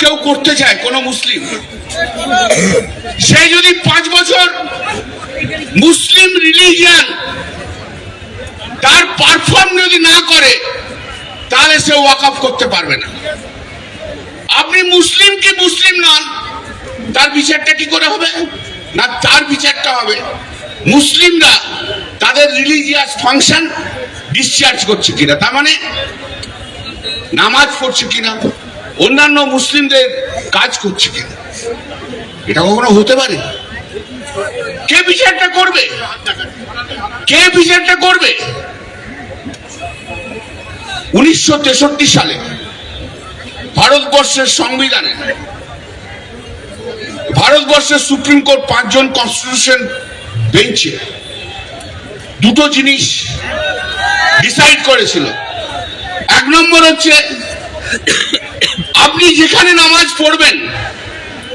কেউ করতে চায়, কোন মুসলিম। সে যদি পাঁচ বছর মুসলিম রিলিজিয়ান তার পারফর্ম যদি না করে, তাহলে সে ওয়াকআপ করতে পারবে না। আপনি মুসলিম কি মুসলিম নন? তার বিচারটা কি করে হবে? না তার বিচারটা হবে? মুসলিমরা তাদের রিলিজিয়াস ফাংশন ডিসচার্জ করছে কিনা? তার মানে নামাজ পড়ছে কিনা? অন্যান্য মুসলিমদের কাজ করছে কিনা এটা কখনো হতে পারে? কে বিচারটা করবে? কে বিচারটা করবে? উনিশশো তেষট্টি সালে ভারতবর্ষের সংবিধানে, ভারতবর্ষের সুপ্রিম কোর্ট পাঁচজন কনস্টিটিউশন বেঞ্চে দুটো জিনিস ডিসাইড করেছিল। এক নম্বর হচ্ছে আপনি যেখানে নামাজ পড়বেন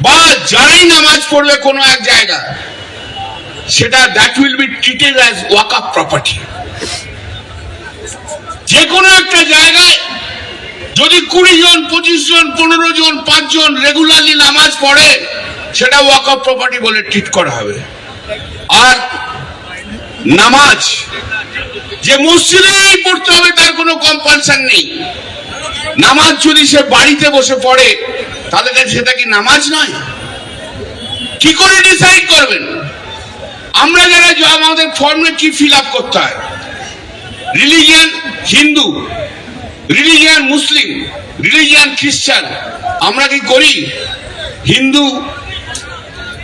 বা যারাই নামাজ পড়বে কোনো এক জায়গায় সেটা that will be treated as waqf property যে কোনো একটা জায়গায় যদি কুড়ি জন, পঁচিশ জন, পনেরো জন পাঁচজন রেগুলারলি নামাজ পড়ে, সেটা ওয়াক আপ প্রপার্টি বলে ট্রিট করা হবে। আর নামাজ, যে মসজিদেই পড়তে হবে, তার কোনো কম্পালশন নেই। নামাজ যদি সে বাড়িতে বসে পড়ে তাহলে কি সেটা কি নামাজ নয়? কি করে ডিসাইড করবেন? আমরা যারা আমাদের ফর্মে কি ফিল আপ করতে হয়? Religion Hindu religion Muslim religion খ্রিস্টান আমরা কি করি? Hindu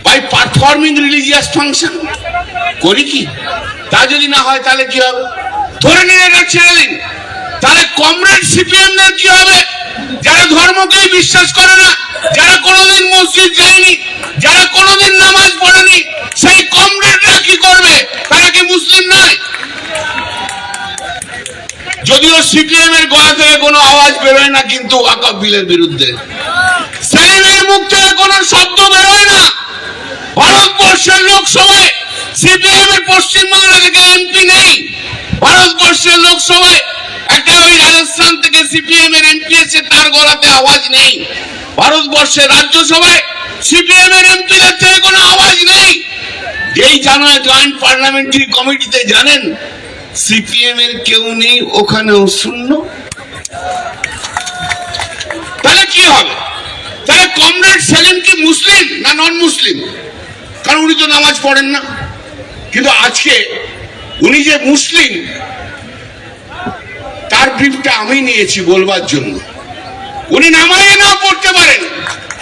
by performing religious function করি কি? তা যদি না হয়, তাহলে কি হবে? ধরে নিয়ে ছেড়ে দিন। কমরেড সিপিএম দের কি হবে? যারা ধর্মকেই বিশ্বাস করে না, যারা কোনোদিন মসজিদ যায়নি, যারা কোনোদিন নামাজ পড়েনি, সেই কমরেডরা কি করবে? তারা কি মুসলিম নয়? যদিও সিপিএম এর গলা থেকে কোনো আওয়াজ বেরোয় না, কিন্তু ওয়াকফ বিলের বিরুদ্ধে। সেলিমের মুখ থেকে কোনো শব্দ বেরোয় না। ভারতবর্ষের লোকসভায় সিপিএম এর পশ্চিমবাংলা থেকে এমপি নেই। ভারতবর্ষের লোকসভায় একটা ওই রাজস্থান থেকে সিপিএম এর এমপি এসে তার গলাতে আওয়াজ নেই। ভারতবর্ষের রাজ্যসভায় সিপিএম এর থেকে কোনো আওয়াজ নেই। যেই জানা জয়েন্ট পার্লামেন্টারি কমিটিতে জানেন সিপিএম এর কেউ নেই, ওখানেও শূন্য। তাহলে কি হবে? তাহলে কমরেড সেলিম কি মুসলিম না নন মুসলিম কারণ উনি তো নামাজ পড়েন না। কিন্তু আজকে উনি যে মুসলিম তার ব্রিফটা আমি নিয়েছি বলবার জন্য। উনি নামাজে না পড়তে পারেন,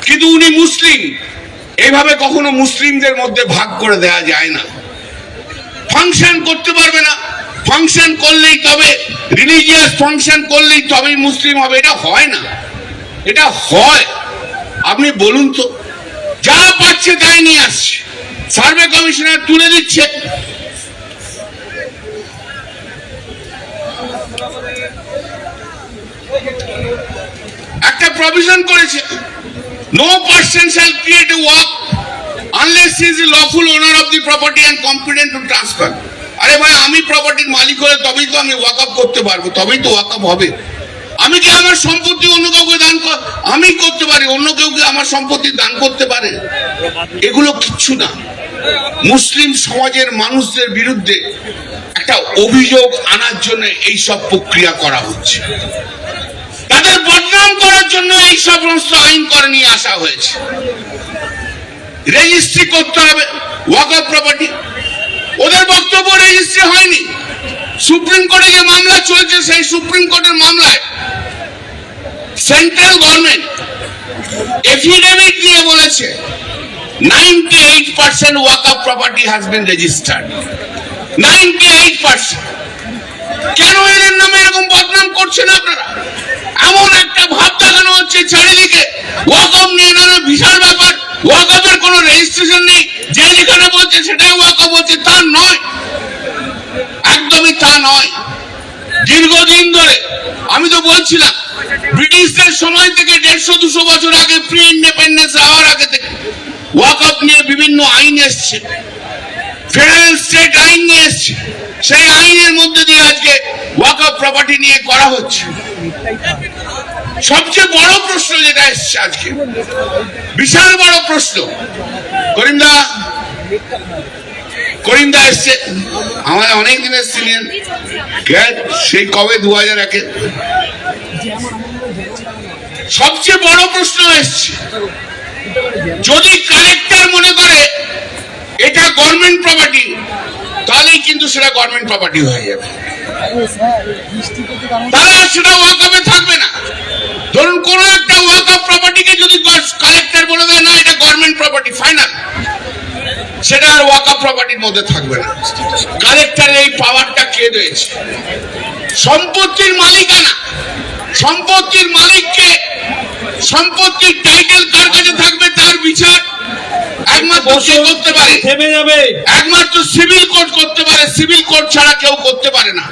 কিন্তু উনি মুসলিম। এইভাবে কখনো মুসলিমদের মধ্যে ভাগ করে দেওয়া যায় না। ফাংশন করতে পারবে না। ফাংশন করলেই তবে রিলিজিয়াস ফাংশন করলেই তবেই মুসলিম হবে। এটা হয় না। এটা হয়। আপনি বলুন তো, যা পাচ্ছে তাই নিয়ে আসছে। সার্ভে কমিশনার তুলে দিচ্ছে একটা প্রভিশন করেছে। No person shall create work unless is lawful owner of the property and competent to transfer আরে ভাই, আমি প্রপার্টির মালিক হলে তবেই তো আমি ওয়াকআপ করতে পারব, তবেই তো ওয়াকআপ হবে। আমি কি আমার সম্পত্তি অন্য কাউকে দান আমি করতে পারি, অন্য কেউ কি আমার সম্পত্তি দান করতে পারে? এগুলো কিচ্ছু না। মুসলিম সমাজের মানুষদের বিরুদ্ধে একটা অভিযোগ আনার জন্য এই সব প্রক্রিয়া করা হচ্ছে। বদনাম করার জন্য এই সমস্ত আইন করে নিয়ে আসা হয়েছে। রেজিস্ট্রি করতে হবে, ওয়াক অফ প্রপার্টি ওদের বক্তব্য রেজিস্ট্রি হয়নি। সুপ্রিম কোর্টে যে মামলা চলছে, সেই সুপ্রিম কোর্টের মামলায় সেন্ট্রাল গভর্নমেন্ট এফিডেভিট দিয়ে বলেছে ninety eight percent waqf of property has been registered ninety eight percent কেন এদের নামে এরকম ওয়াকফ নিয়ে নানা বিশাল ব্যাপার, ওয়াকফের কোনো রেজিস্ট্রেশন নেই। যে যেখানে বলছে সেটাই ওয়াকফ বলছে, তা নয়। একদমই তা নয়। দীর্ঘদিন ধরে, আমি তো বলছিলাম, ব্রিটিশদের সময় থেকে দেড়শো দুশো বছর আগে প্রি ইন্ডিপেন্ডেন্স হওয়ার আগে থেকে ওয়াকফ নিয়ে বিভিন্ন আইন এসছে। ফেডারেল স্টেট আইন নিয়ে এসছে। সেই আইনের মধ্যে দিয়ে আজকে ওয়াকফ প্রপার্টি নিয়ে করা হচ্ছে। সবচেয়ে বড় প্রশ্ন যেটা এসছে আজকে। বিশাল বড় প্রশ্ন। করিমদা করিমদা এসছে। আমার অনেক দিনের সেই কবে দু হাজার একে? সবচেয়ে বড় প্রশ্ন এসছে। যদি কালেক্টর মনে করে এটা গভর্নমেন্ট প্রপার্টি তাহলেই কিন্তু সেটা গভর্নমেন্ট প্রপার্টি হয়ে যাবে। তাহলে আর সেটা ওয়াকআপে থাকবে না। ধরুন কোন একটা ওয়াকআপ প্রপার্টিকে যদি কালেক্টর বলে দেয় না এটা গভর্নমেন্ট প্রপার্টি ফাইনাল সেটা আর ওয়াকআপ প্রপার্টির মধ্যে থাকবে না। কালেক্টরের এই পাওয়ারটা কে রয়েছে সম্পত্তির মালিকানা। সম্পত্তির মালিককে সম্পত্তির টাইটেল কার কাছে থাকবে তার বিচার একমাত্র কে করতে পারে। থেমে যাবে। একমাত্র সিভিল কোর্ট করতে পারে। সিভিল কোর্ট ছাড়া কেউ করতে পারে না।